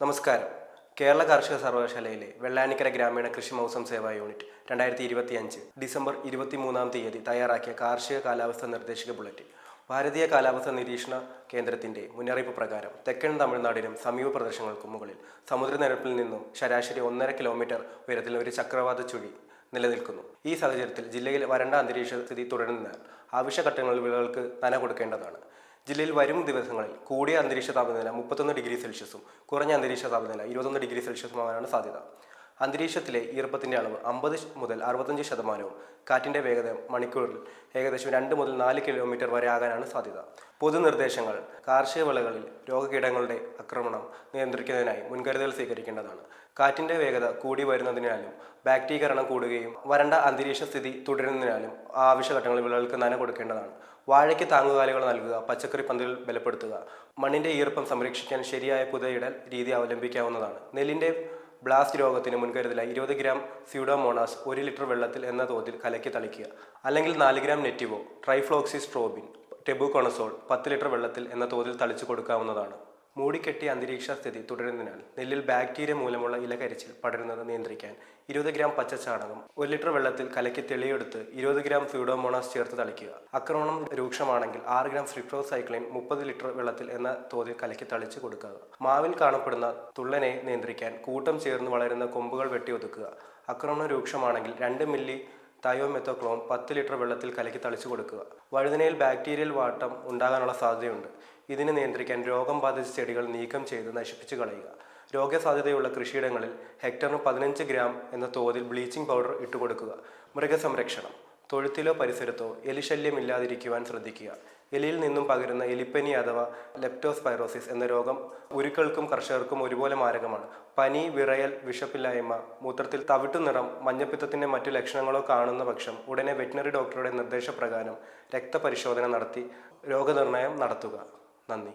നമസ്കാരം. കേരള കാർഷിക സർവകലാശാലയിലെ വെള്ളാനിക്കര ഗ്രാമീണ കൃഷി മൗസം സേവാ യൂണിറ്റ് രണ്ടായിരത്തി ഇരുപത്തി അഞ്ച് ഡിസംബർ ഇരുപത്തിമൂന്നാം തീയതി തയ്യാറാക്കിയ കാർഷിക കാലാവസ്ഥ നിർദ്ദേശക ബുള്ളറ്റിൻ. ഭാരതീയ കാലാവസ്ഥ നിരീക്ഷണ കേന്ദ്രത്തിന്റെ മുന്നറിയിപ്പ് പ്രകാരം തെക്കൻ തമിഴ്നാടിനും സമീപ പ്രദേശങ്ങൾക്കും മുകളിൽ സമുദ്രനിരപ്പിൽ നിന്നും ശരാശരി ഒന്നര കിലോമീറ്റർ ഉയരത്തിൽ ഒരു ചക്രവാത ചുഴി നിലനിൽക്കുന്നു. ഈ സാഹചര്യത്തിൽ ജില്ലയിൽ വരണ്ട അന്തരീക്ഷ സ്ഥിതി തുടരുന്നതിനാൽ ആവശ്യഘട്ടങ്ങളിൽ വിളകൾക്ക് നന കൊടുക്കേണ്ടതാണ്. ജില്ലയിൽ വരും ദിവസങ്ങളിൽ കൂടിയ അന്തരീക്ഷ താപനില മുപ്പത്തൊന്ന് ഡിഗ്രി സെൽഷ്യസും കുറഞ്ഞ അന്തരീക്ഷ താപനില ഇരുപത്തൊന്ന് ഡിഗ്രി സെൽഷ്യസുമാകാനാണ് സാധ്യത. അന്തരീക്ഷത്തിലെ ഈർപ്പത്തിന്റെ അളവ് അമ്പത് മുതൽ അറുപത്തഞ്ച് ശതമാനവും കാറ്റിന്റെ വേഗത മണിക്കൂറിൽ ഏകദേശം രണ്ട് മുതൽ നാല് കിലോമീറ്റർ വരെ ആകാനാണ് സാധ്യത. പൊതുനിർദ്ദേശങ്ങൾ കാർഷിക വിളകളിൽ രോഗകീടങ്ങളുടെ ആക്രമണം നിയന്ത്രിക്കുന്നതിനായി മുൻകരുതൽ സ്വീകരിക്കേണ്ടതാണ്. കാറ്റിന്റെ വേഗത കൂടി വരുന്നതിനാലും ബാക്ടീകരണം കൂടുകയും വരണ്ട അന്തരീക്ഷ സ്ഥിതി തുടരുന്നതിനാലും ആവശ്യഘട്ടങ്ങളിൽ വിളകൾക്ക് നന കൊടുക്കേണ്ടതാണ്. വാഴയ്ക്ക് താങ്ങുകാലുകൾ നൽകുക പച്ചക്കറി പന്തുകൾ ബലപ്പെടുത്തുക മണ്ണിന്റെ ഈർപ്പം സംരക്ഷിക്കാൻ ശരിയായ പുതയിടൽ രീതി അവലംബിക്കാവുന്നതാണ്. നെല്ലിന്റെ ബ്ലാസ്റ്റ് രോഗത്തിന് മുൻകരുതലായി ഇരുപത് ഗ്രാം സ്യൂഡോമോണാസ് ഒരു ലിറ്റർ വെള്ളത്തിൽ എന്ന തോതിൽ കലക്കി തളിക്കുക. അല്ലെങ്കിൽ നാല് ഗ്രാം നെറ്റിവോ ട്രൈഫ്ലോക്സിസ്ട്രോബിൻ ടെബുകൊണസോൾ പത്ത് ലിറ്റർ വെള്ളത്തിൽ എന്ന തോതിൽ തളിച്ചു കൊടുക്കാവുന്നതാണ്. മൂടിക്കെട്ടിയ അന്തരീക്ഷ സ്ഥിതി തുടരുന്നതിനാൽ നെല്ലിൽ ബാക്ടീരിയ മൂലമുള്ള ഇലകരിച്ചിൽ പടരുന്നത് നിയന്ത്രിക്കാൻ ഇരുപത് ഗ്രാം പച്ചച്ചാണകം ഒരു ലിറ്റർ വെള്ളത്തിൽ കലക്കി തെളിയെടുത്ത് ഇരുപത് ഗ്രാം ഫ്യൂഡോമോണാസ് ചേർത്ത് തളിക്കുക. ആക്രമണം രൂക്ഷമാണെങ്കിൽ ആറ് ഗ്രാം ഫ്രിഫ്രോസൈക്ലിൻ മുപ്പത് ലിറ്റർ വെള്ളത്തിൽ എന്ന തോതിൽ കലക്കി തളിച്ച് കൊടുക്കുക. മാവിൽ കാണപ്പെടുന്ന തുള്ളനെ നിയന്ത്രിക്കാൻ കൂട്ടം ചേർന്ന് വളരുന്ന കൊമ്പുകൾ വെട്ടി ഒതുക്കുക. ആക്രമണം രൂക്ഷമാണെങ്കിൽ രണ്ട് മില്ലി തയോമെത്തോക്ലോം പത്ത് ലിറ്റർ വെള്ളത്തിൽ കലക്കി തളിച്ചു കൊടുക്കുക. വഴുതനയിൽ ബാക്ടീരിയൽ വാട്ടം ഉണ്ടാകാനുള്ള സാധ്യതയുണ്ട്. ഇതിനെ നിയന്ത്രിക്കാൻ രോഗം ബാധിച്ച ചെടികൾ നീക്കം ചെയ്ത് നശിപ്പിച്ചു കളയുക. രോഗസാധ്യതയുള്ള കൃഷിയിടങ്ങളിൽ ഹെക്ടറിന് പതിനഞ്ച് ഗ്രാം എന്ന തോതിൽ ബ്ലീച്ചിങ് പൗഡർ ഇട്ടുകൊടുക്കുക. മൃഗസംരക്ഷണം. തൊഴുത്തിലോ പരിസരത്തോ എലിശല്യം ഇല്ലാതിരിക്കുവാൻ ശ്രദ്ധിക്കുക. എലിയിൽ നിന്നും പകരുന്ന എലിപ്പനി അഥവാ ലെപ്റ്റോസ്പൈറോസിസ് എന്ന രോഗം ഉരുക്കൾക്കും കർഷകർക്കും ഒരുപോലെ മാരകമാണ്. പനി വിറയൽ വിഷപ്പില്ലായ്മ മൂത്രത്തിൽ തവിട്ടു നിറം മഞ്ഞപ്പിത്തത്തിന്റെ മറ്റു ലക്ഷണങ്ങളോ കാണുന്ന പക്ഷം ഉടനെ വെറ്റിനറി ഡോക്ടറുടെ നിർദ്ദേശപ്രകാരം രക്തപരിശോധന നടത്തി രോഗനിർണയം നടത്തുക. നന്ദി.